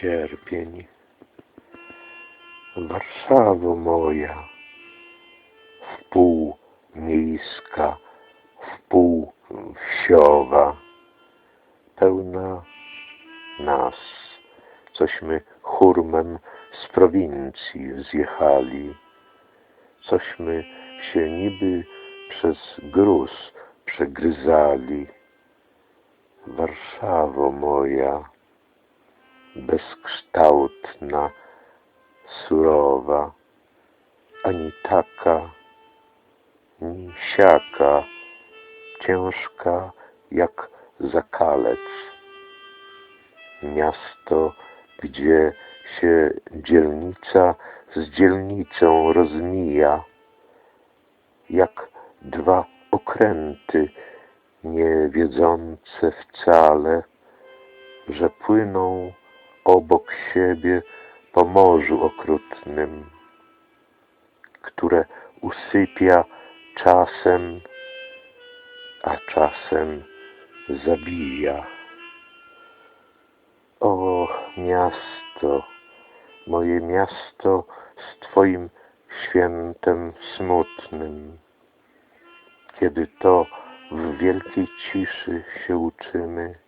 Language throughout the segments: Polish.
sierpień. Warszawo moja, wpół miejska, wpół wsiowa, pełna nas, cośmy hurmem z prowincji zjechali, cośmy się niby przez gruz przegryzali. Warszawo moja, bezkształtna, surowa, ani taka, ni siaka, ciężka jak zakalec. Miasto, gdzie się dzielnica z dzielnicą rozmija, jak dwa okręty, nie wiedzące wcale, że płyną obok siebie po morzu okrutnym, które usypia czasem, a czasem zabija. O miasto, moje miasto z Twoim świętem smutnym, kiedy to w wielkiej ciszy się uczymy,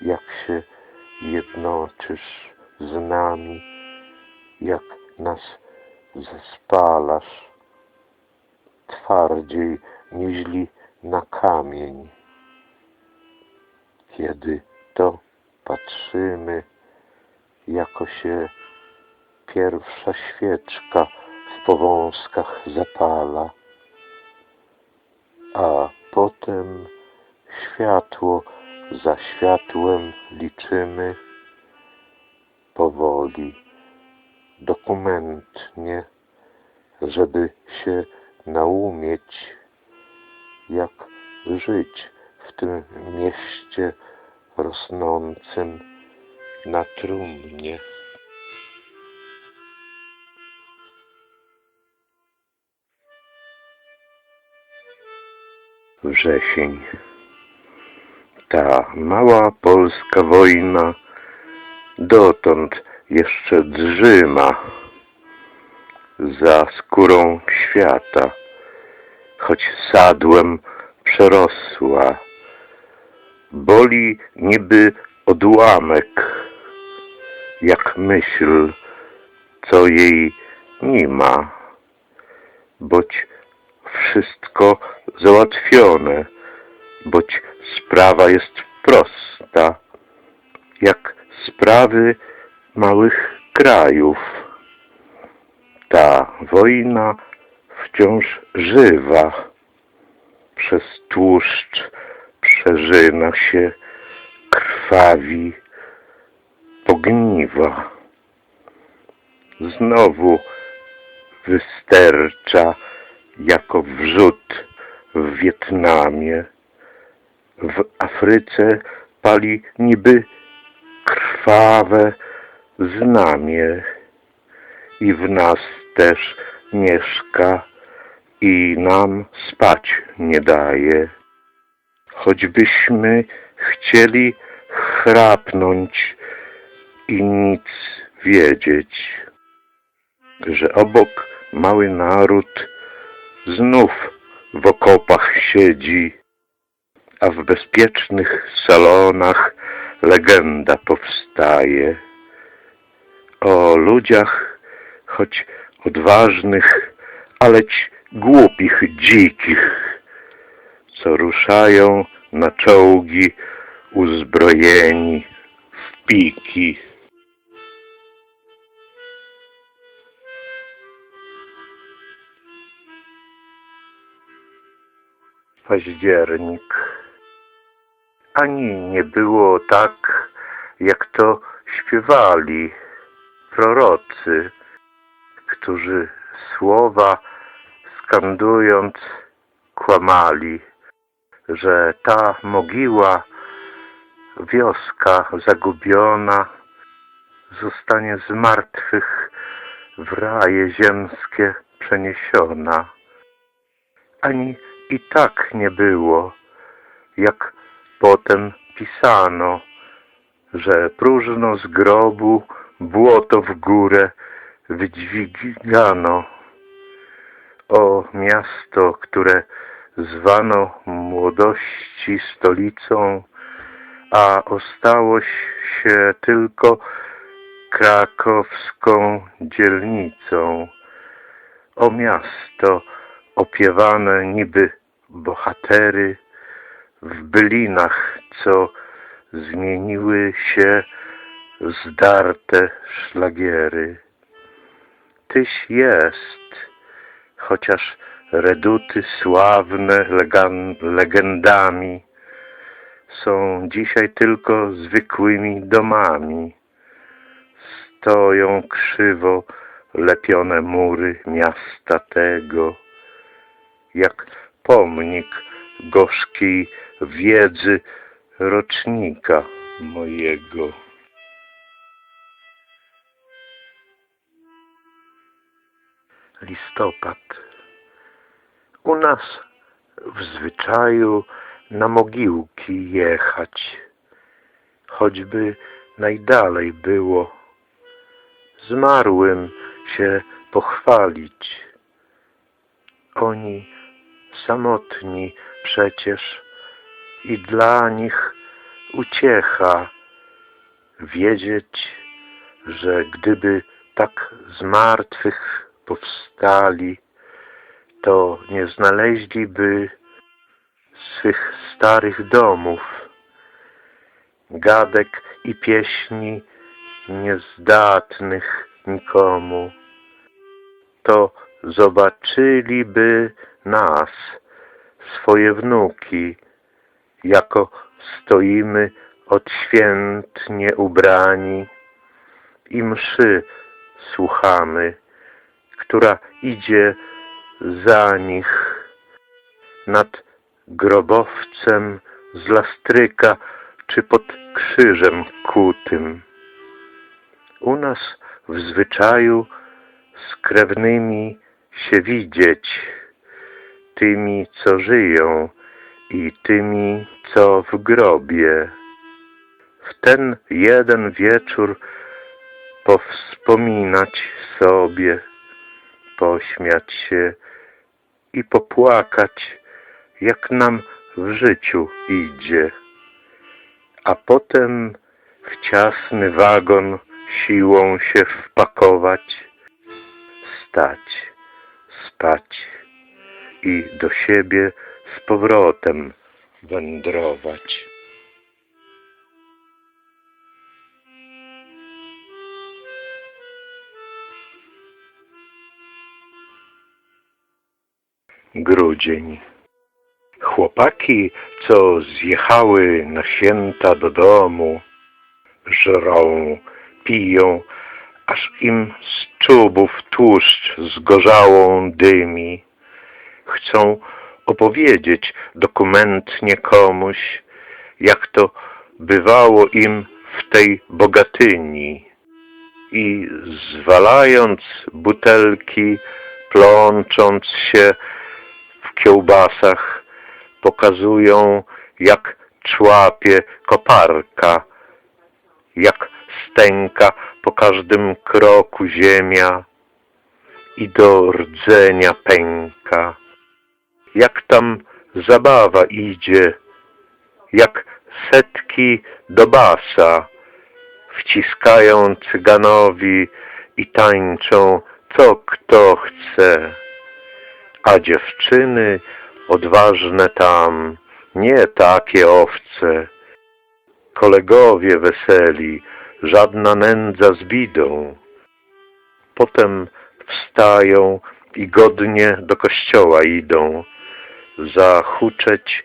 jak się jednoczysz z nami, jak nas zespalasz, twardziej nieźli na kamień. Kiedy to patrzymy, jako się pierwsza świeczka w powązkach zapala, a potem światło za światłem liczymy powoli, dokumentnie, żeby się naumieć, jak żyć w tym mieście rosnącym na trumnie. Wrzesień. Ta mała polska wojna dotąd jeszcze drzyma za skórą świata, choć sadłem przerosła. Boli niby odłamek, jak myśl, co jej nie ma, boć wszystko załatwione, boć sprawa jest prosta, jak sprawy małych krajów. Ta wojna wciąż żywa, przez tłuszcz przerzyna się, krwawi, pogniwa. Znowu wystercza jako wrzód w Wietnamie. W Afryce pali niby krwawe znamie i w nas też mieszka i nam spać nie daje. Choćbyśmy chcieli chrapnąć i nic wiedzieć, że obok mały naród znów w okopach siedzi, a w bezpiecznych salonach legenda powstaje o ludziach, choć odważnych, aleć głupich, dzikich, co ruszają na czołgi uzbrojeni w piki. Październik. Ani nie było tak, jak to śpiewali prorocy, którzy słowa skandując kłamali, że ta mogiła, wioska zagubiona, zostanie z martwych w raje ziemskie przeniesiona. Ani i tak nie było, jak potem pisano, że próżno z grobu błoto w górę wydźwigano. O miasto, które zwano młodości stolicą, a ostało się tylko krakowską dzielnicą. O miasto opiewane niby bohatery w bylinach, co zmieniły się zdarte szlagiery. Tyś jest, chociaż reduty sławne legendami są dzisiaj tylko zwykłymi domami. Stoją krzywo lepione mury miasta tego, jak pomnik gorzkiej wiedzy rocznika mojego. Listopad. U nas w zwyczaju na mogiłki jechać, choćby najdalej było. Zmarłym się pochwalić. Oni samotni przecież i dla nich uciecha wiedzieć, że gdyby tak z martwych powstali, to nie znaleźliby swych starych domów, gadek i pieśni niezdatnych nikomu. To zobaczyliby nas, swoje wnuki, jako stoimy odświętnie ubrani i mszy słuchamy, która idzie za nich nad grobowcem z lastryka czy pod krzyżem kutym. U nas w zwyczaju z krewnymi się widzieć, tymi, co żyją i tymi, co w grobie. W ten jeden wieczór powspominać sobie, pośmiać się i popłakać, jak nam w życiu idzie, a potem w ciasny wagon siłą się wpakować, stać, spać i do siebie z powrotem wędrować. Grudzień. Chłopaki, co zjechały na święta do domu, żrą, piją, aż im z czubów tłuszcz zgorzałą dymi. Chcą opowiedzieć dokumentnie komuś, jak to bywało im w tej bogatyni. I zwalając butelki, plącząc się w kiełbasach, pokazują, jak człapie koparka, jak stęka po każdym kroku ziemia i do rdzenia pęka. Jak tam zabawa idzie, jak setki do basa wciskają cyganowi i tańczą co kto chce. A dziewczyny odważne tam, nie takie owce. Kolegowie weseli, żadna nędza z bidą. Potem wstają i godnie do kościoła idą. Zahuczeć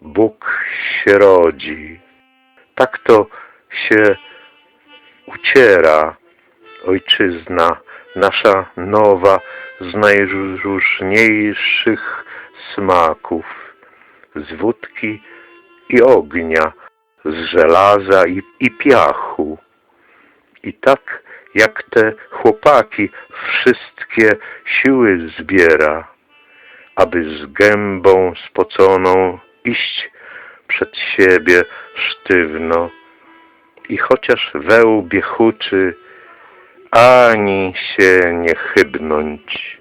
Bóg się rodzi. Tak to się uciera ojczyzna nasza nowa z najróżniejszych smaków, z wódki i ognia, z żelaza i, i piachu. I tak jak te chłopaki wszystkie siły zbiera, aby z gębą spoconą iść przed siebie sztywno, i chociaż we łbie huczy, ani się nie chybnąć.